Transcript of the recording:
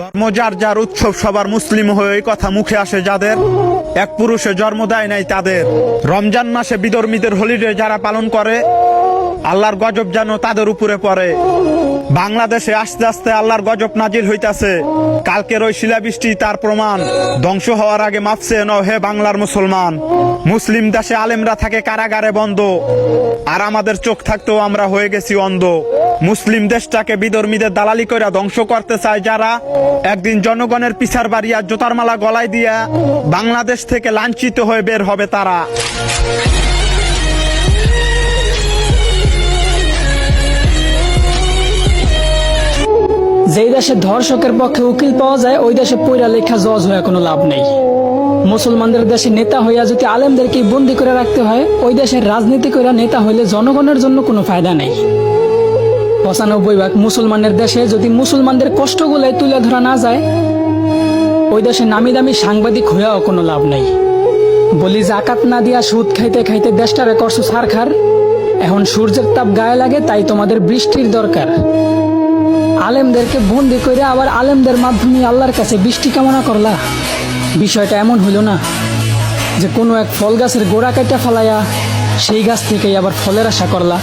ধর্ম যার যার উৎসব সবার মুসলিম হয়ে এই কথা মুখে আসে যাদের। এক পুরুষে জন্ম দেয় নাই তাদের। রমজান মাসে বিধর্মীদের হলিডে যারা পালন করে আল্লাহর গজব যেন তাদের উপরে পড়ে। বাংলাদেশে আস্তে আস্তে আল্লাহর গজব নাজিল হইতাছে। কালকের ওই শিলাবৃষ্টি তার প্রমাণ। ধ্বংস হওয়ার আগে মাপছে ন হে বাংলার মুসলমান। মুসলিম দেশে আলেমরা থাকে কারাগারে বন্ধ। আর আমাদের চোখ থাকতেও আমরা হয়ে গেছি অন্ধ। মুসলিম দেশটাকে বিধর্মীদের দালালি করে ধ্বংস করতে চায় যারা, একদিন জনগণের পিছার বাড়িয়া জোতার মালা গলায় দিয়া বাংলাদেশ থেকে লাঞ্ছিত হয়ে বের হবে তারা। যেই দেশে ধর্ষকের পক্ষে উকিল পাওয়া যায়, ওই দেশে পৈরা লেখা জজ হয়ে কোনো লাভ নেই। মুসলমানদের দেশে নেতা হইয়া যদি আলেমদেরকে বন্দি করে রাখতে হয়, ওই দেশের রাজনীতি করে নেতা হইলে জনগণের জন্য কোনো ফায়দা নেই। পঁচানব্বই ভাগ মুসলমানের দেশে যদি মুসলমানদের কষ্টগুলাই তুলে ধরা না যায়, ওই দেশে নামি দামি সাংবাদিক হইয়াও কোনো লাভ নেই। বলি জাকাত না দিয়া সুদ খাইতে খাইতে দেশটারে করছ সারখার এখন সূর্যের তাপ গায়ে লাগে, তাই তোমাদের বৃষ্টির দরকার। আলেমদেরকে বন্দি করে আবার আলেমদের মাধ্যমে আল্লাহর কাছে বৃষ্টি কামনা করলা। বিষয়টা এমন হইল না যে কোনো এক ফল গাছের গোড়া কাটা ফেলাইয়া সেই গাছ থেকেই আবার ফলের আশা করলা।